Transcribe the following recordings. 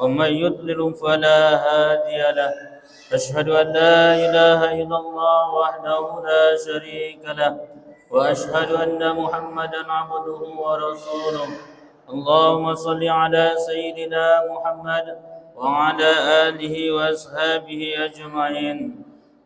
ومن يضلل فلا هادي له. أشهد أن لا إله إلا الله وحده لا شريك له. وأشهد أن محمدا عبده ورسوله. اللهم صل على سيدنا محمد وعلى آله وأصحابه أجمعين.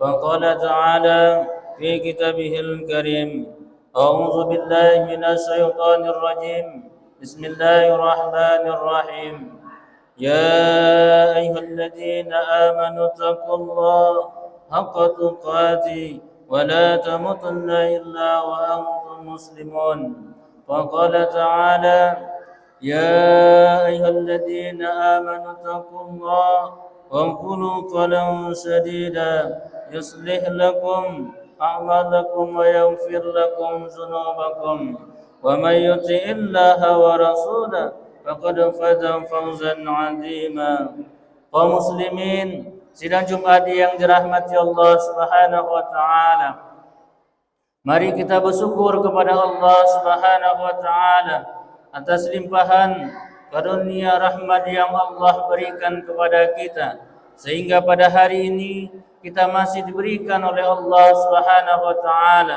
فقال تعالى في كتابه الكريم أعوذ بالله من الشيطان الرجيم. بسم الله الرحمن الرحيم. يا أيها الذين آمنوا اتقوا الله حق تقاته ولا تموتن إلا وأنتم مسلمون. وقال تعالى يا أيها الذين آمنوا اتقوا الله وقولوا قولا سديدا يصلح لكم أعمالكم ويغفر لكم ذنوبكم. ومن يطع الله ورسوله faqad faza fawzan azima. Kaum muslimin sidang Jumat yang dirahmati Allah Subhanahu wa taala. Mari kita bersyukur kepada Allah Subhanahu wa taala atas limpahan karunia rahmat yang Allah berikan kepada kita sehingga pada hari ini kita masih diberikan oleh Allah Subhanahu wa taala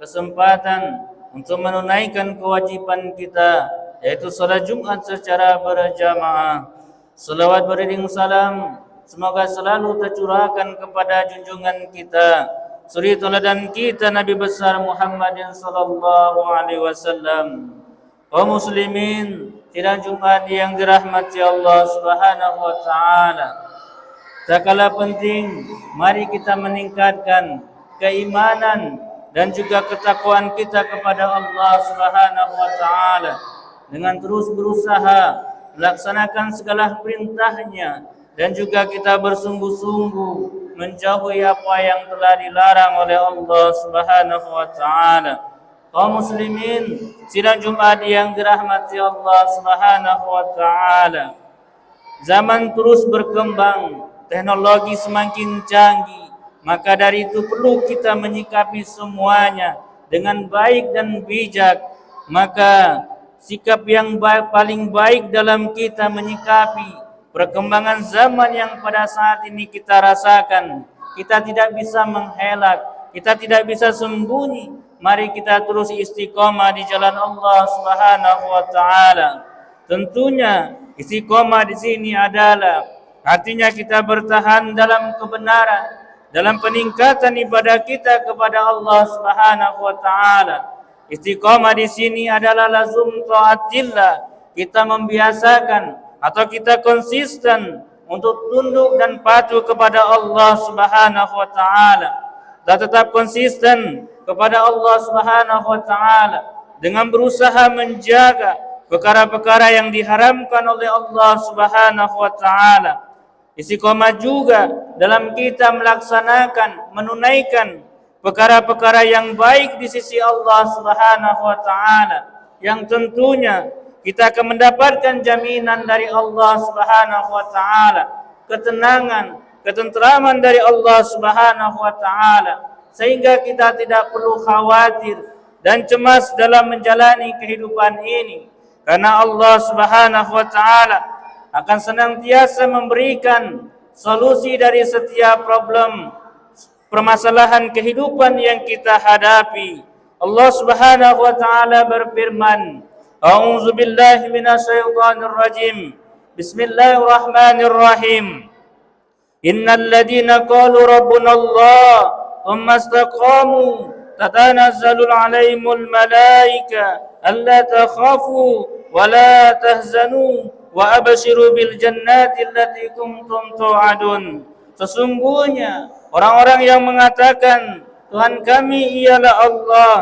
kesempatan untuk menunaikan kewajiban kita yaitu salat Jumat secara berjamaah. Salawat beriring salam semoga selalu tercurahkan kepada junjungan kita suri teladan kita Nabi besar Muhammad sallallahu alaihi wasallam. Kaum muslimin, tidak Jumat yang dirahmati Allah Subhanahu wa taala. Tak kalah penting, mari kita meningkatkan keimanan dan juga ketakwaan kita kepada Allah Subhanahu wa taala dengan terus berusaha melaksanakan segala perintahnya dan juga kita bersungguh-sungguh menjauhi apa yang telah dilarang oleh Allah Subhanahu wa taala. Kaum muslimin, sidang Jumat yang dirahmati Allah Subhanahu wa taala. Zaman terus berkembang, teknologi semakin canggih, maka dari itu perlu kita menyikapi semuanya dengan baik dan bijak. Maka sikap yang baik, paling baik dalam kita menyikapi perkembangan zaman yang pada saat ini kita rasakan. Kita tidak bisa menghelak, kita tidak bisa sembunyi. Mari kita terus istiqomah di jalan Allah Subhanahu wa taala. Tentunya istiqomah di sini adalah artinya kita bertahan dalam kebenaran, dalam peningkatan ibadah kita kepada Allah Subhanahu wa taala. Istiqamah di sini adalah lazum taatillah. Kita membiasakan atau kita konsisten untuk tunduk dan patuh kepada Allah Subhanahu wa taala. Dan tetap konsisten kepada Allah Subhanahu wa taala dengan berusaha menjaga perkara-perkara yang diharamkan oleh Allah Subhanahu wa taala. Istiqamah juga dalam kita melaksanakan menunaikan perkara-perkara yang baik di sisi Allah Subhanahu wa taala yang tentunya kita akan mendapatkan jaminan dari Allah Subhanahu wa taala ketenangan ketenteraman dari Allah Subhanahu wa taala sehingga kita tidak perlu khawatir dan cemas dalam menjalani kehidupan ini. Karena Allah Subhanahu wa taala akan senantiasa memberikan solusi dari setiap problem permasalahan kehidupan yang kita hadapi. Allah Subhanahu wa taala berfirman, A'udzu billahi minasyaitonir rajim. Bismillahirrahmanirrahim. Innal ladzina qalu rabbuna Allah thumma istaqamu tatanazzalu 'alaihimul malaika alla takhafu wa la tahzanu wa abshiru bil jannati allati kuntum tu'adun. Sesungguhnya orang-orang yang mengatakan Tuhan kami ialah Allah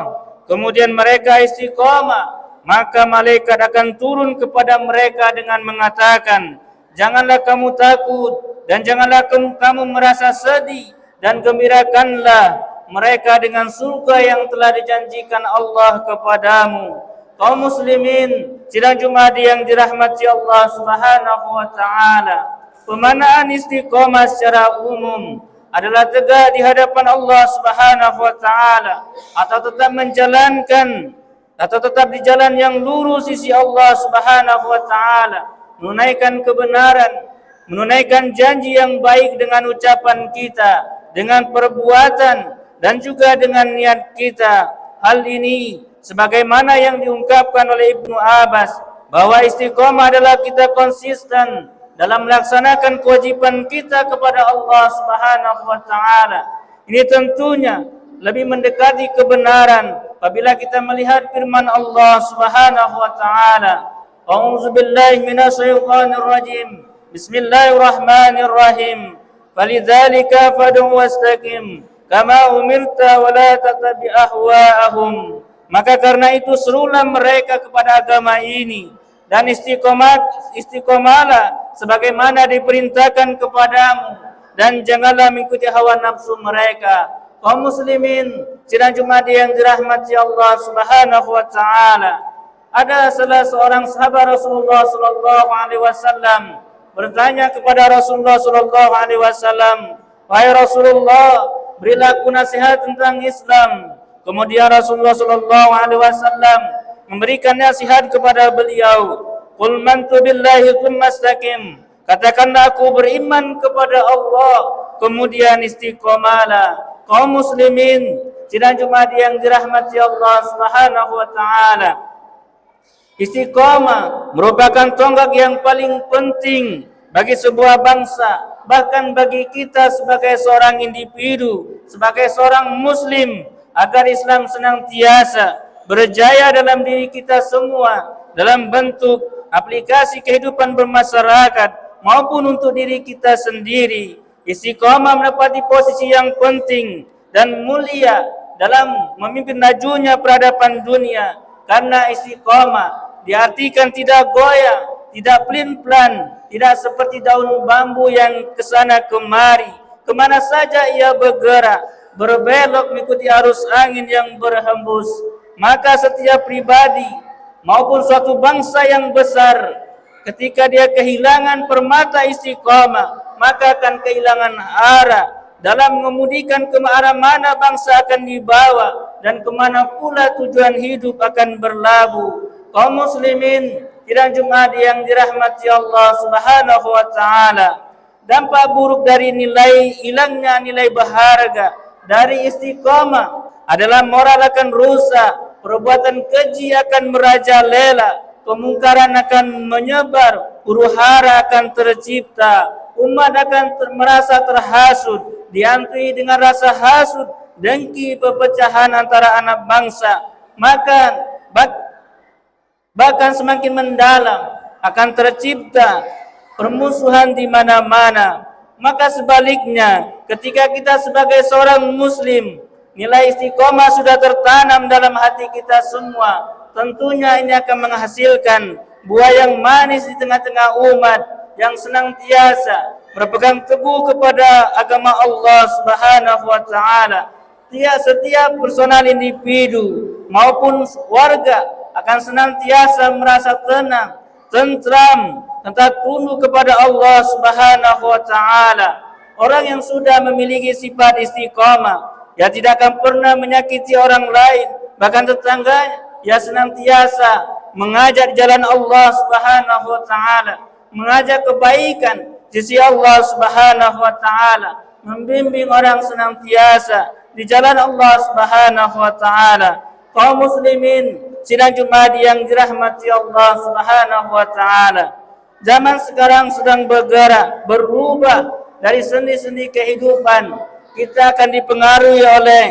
kemudian mereka istiqamah maka malaikat akan turun kepada mereka dengan mengatakan janganlah kamu takut dan janganlah kamu, merasa sedih dan gembirakanlah mereka dengan surga yang telah dijanjikan Allah kepadamu. Kaum muslimin, sidang Jumat yang dirahmati Allah Subhanahu wa taala. Pemanaan istiqamah secara umum adalah tegak di hadapan Allah Subhanahu wa taala atau tetap menjalankan atau tetap di jalan yang lurus sisi Allah Subhanahu wa taala, menunaikan kebenaran, menunaikan janji yang baik dengan ucapan kita, dengan perbuatan dan juga dengan niat kita. Hal ini sebagaimana yang diungkapkan oleh Ibnu Abbas bahwa istiqomah adalah kita konsisten dalam melaksanakan kewajiban kita kepada Allah Subhanahu wa taala. Ini tentunya lebih mendekati kebenaran apabila kita melihat firman Allah Subhanahu wa taala. A'udzu billahi minasyaitonir rajim. Bismillahirrahmanirrahim. Falidzalika fad'u wastaqim kama umirta wa la tattabi ahwa'ahum. Maka karena itu serulah mereka kepada agama ini dan istiqomah istiqomalah sebagaimana diperintahkan kepadamu dan janganlah mengikuti hawa nafsu mereka. Kaum muslimin sidang Jumat yang dirahmati Allah Subhanahu wa taala. Ada salah seorang sahabat Rasulullah sallallahu alaihi wasallam bertanya kepada Rasulullah sallallahu alaihi wasallam wahai Rasulullah berilah aku nasihat tentang Islam. Kemudian Rasulullah sallallahu alaihi wasallam memberikan nasihat kepada beliau Qul mantu billahi thumma istaqim Katakanlah aku beriman kepada Allah kemudian istiqamalah kaum muslimin sidang Jumat yang dirahmati Allah Subhanahu wa taala. Istiqamah merupakan tonggak yang paling penting bagi sebuah bangsa bahkan bagi kita sebagai seorang individu sebagai seorang muslim agar Islam senantiasa berjaya dalam diri kita semua dalam bentuk aplikasi kehidupan bermasyarakat maupun untuk diri kita sendiri. Istiqamah menepati posisi yang penting dan mulia dalam memimpin najunya peradaban dunia. Karena istiqamah diartikan tidak goyah, tidak pelin-pelan, tidak seperti daun bambu yang kesana kemari. Kemana saja ia bergerak, berbelok mengikuti arus angin yang berhembus maka setiap pribadi maupun suatu bangsa yang besar ketika dia kehilangan permata istiqamah maka akan kehilangan arah dalam mengemudikan ke arah mana bangsa akan dibawa dan ke mana pula tujuan hidup akan berlabuh. Kaum muslimin tidak Jumat yang dirahmati Allah Subhanahu wa taala dampak buruk dari nilai hilangnya nilai berharga dari istiqamah adalah moral akan rusak perbuatan keji akan merajalela, kemungkaran akan menyebar, huru-hara akan tercipta, umat akan ter merasa terhasut, diantui dengan rasa hasut, dengki perpecahan antara anak bangsa, maka bak bahkan semakin mendalam akan tercipta permusuhan di mana-mana. Maka sebaliknya, ketika kita sebagai seorang muslim nilai istiqomah sudah tertanam dalam hati kita semua. Tentunya ini akan menghasilkan buah yang manis di tengah-tengah umat yang senantiasa berpegang teguh kepada agama Allah Subhanahu wa taala. Tiap setiap personal individu maupun warga akan senantiasa merasa tenang, tentram, tentang tunduk kepada Allah Subhanahu wa taala. Orang yang sudah memiliki sifat istiqamah yang tidak akan pernah menyakiti orang lain bahkan tetangga yang senantiasa mengajak jalan Allah Subhanahu wa taala mengajak kebaikan sisi Allah Subhanahu wa taala membimbing orang senantiasa di jalan Allah Subhanahu wa taala. Kaum muslimin sidang Jumat yang dirahmati Allah Subhanahu wa taala. Zaman sekarang sedang bergerak berubah dari sendi-sendi kehidupan kita akan dipengaruhi oleh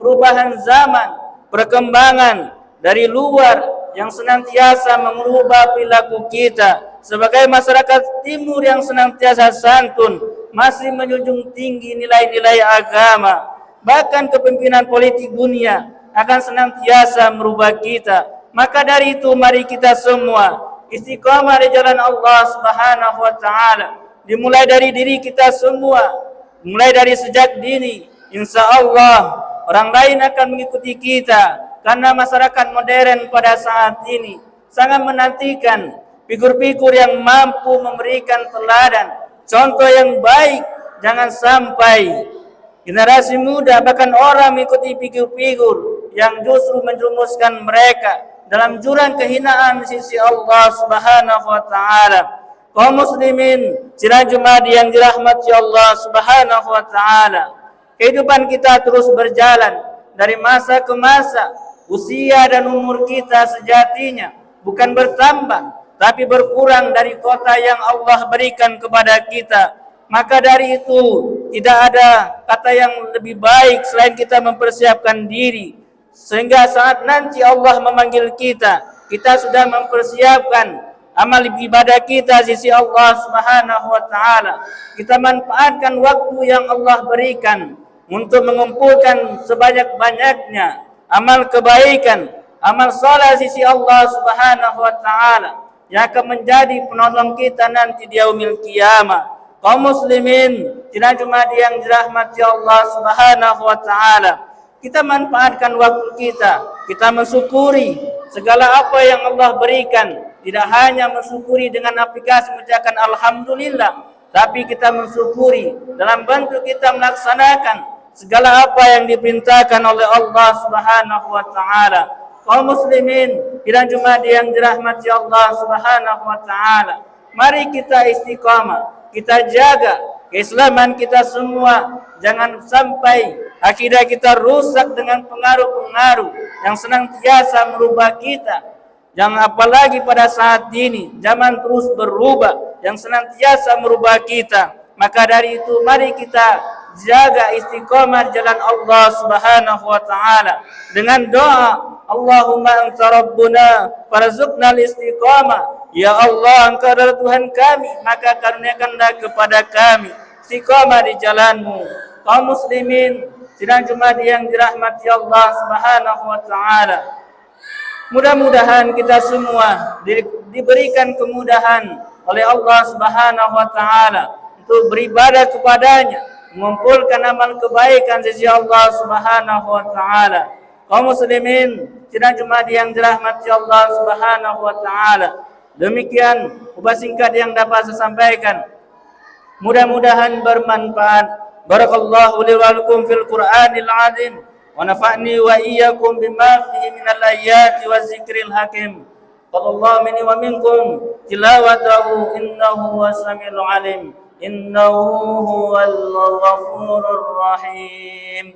perubahan zaman, perkembangan dari luar yang senantiasa mengubah perilaku kita. Sebagai masyarakat timur yang senantiasa santun masih menjunjung tinggi nilai-nilai agama bahkan kepimpinan politik dunia akan senantiasa merubah kita. Maka dari itu mari kita semua istiqamah di jalan Allah Subhanahu wa taala. Dimulai dari diri kita semua mulai dari sejak dini insya Allah orang lain akan mengikuti kita karena masyarakat modern pada saat ini sangat menantikan figur-figur yang mampu memberikan teladan, contoh yang baik. Jangan sampai generasi muda bahkan orang mengikuti figur-figur yang justru menjerumuskan mereka dalam jurang kehinaan di sisi Allah Subhanahu wa taala. Kaum muslimin, sidang Jumat yang dirahmati Allah Subhanahu wa taala. Kehidupan kita terus berjalan dari masa ke masa. Usia dan umur kita sejatinya bukan bertambah tapi berkurang dari kota yang Allah berikan kepada kita. Maka dari itu tidak ada kata yang lebih baik selain kita mempersiapkan diri sehingga saat nanti Allah memanggil kita kita sudah mempersiapkan amal ibadah kita di sisi Allah Subhanahu wa taala. Kita manfaatkan waktu yang Allah berikan untuk mengumpulkan sebanyak-banyaknya amal kebaikan amal saleh di sisi Allah Subhanahu wa taala yang akan menjadi penolong kita nanti di yaumil kiamah. Kaum muslimin tidak cuma yang dirahmati Allah Subhanahu wa taala. Kita manfaatkan waktu kita, kita mensyukuri segala apa yang Allah berikan. Tidak hanya mensyukuri dengan aplikasi mengucapkan Alhamdulillah. Tapi kita mensyukuri dalam bentuk kita melaksanakan segala apa yang diperintahkan oleh Allah subhanahu wa ta'ala. Kaum muslimin, tidak cuma yang dirahmati Allah subhanahu wa ta'ala. Mari kita istiqamah, kita jaga keislaman kita semua jangan sampai akidah kita rusak dengan pengaruh-pengaruh yang senantiasa merubah kita. Jangan apalagi pada saat ini zaman terus berubah yang senantiasa merubah kita. Maka dari itu mari kita jaga istiqamah jalan Allah Subhanahu wa taala. Dengan doa Allahumma anta rabbuna farzuqna istiqamah Ya Allah engkau adalah Tuhan kami maka karuniakanlah kepada kami istiqamah di jalanmu. Kaum muslimin, sidang Jumat yang dirahmati Allah Subhanahu wa taala. Mudah-mudahan kita semua di, diberikan kemudahan oleh Allah Subhanahu wa taala untuk beribadah kepadanya, mengumpulkan amal kebaikan sisi Allah Subhanahu wa taala. Kaum muslimin, sidang Jumat yang dirahmati Allah Subhanahu wa taala. Demikian ubah singkat yang dapat saya sampaikan mudah-mudahan bermanfaat بارك الله لي ولكم في القرآن العظيم ونفعني وإياكم بما فيه من الآيات والذكر الحكيم. قال الله مني ومنكم تلاوته إنه هو السميع العليم إنه هو الغفور الرحيم.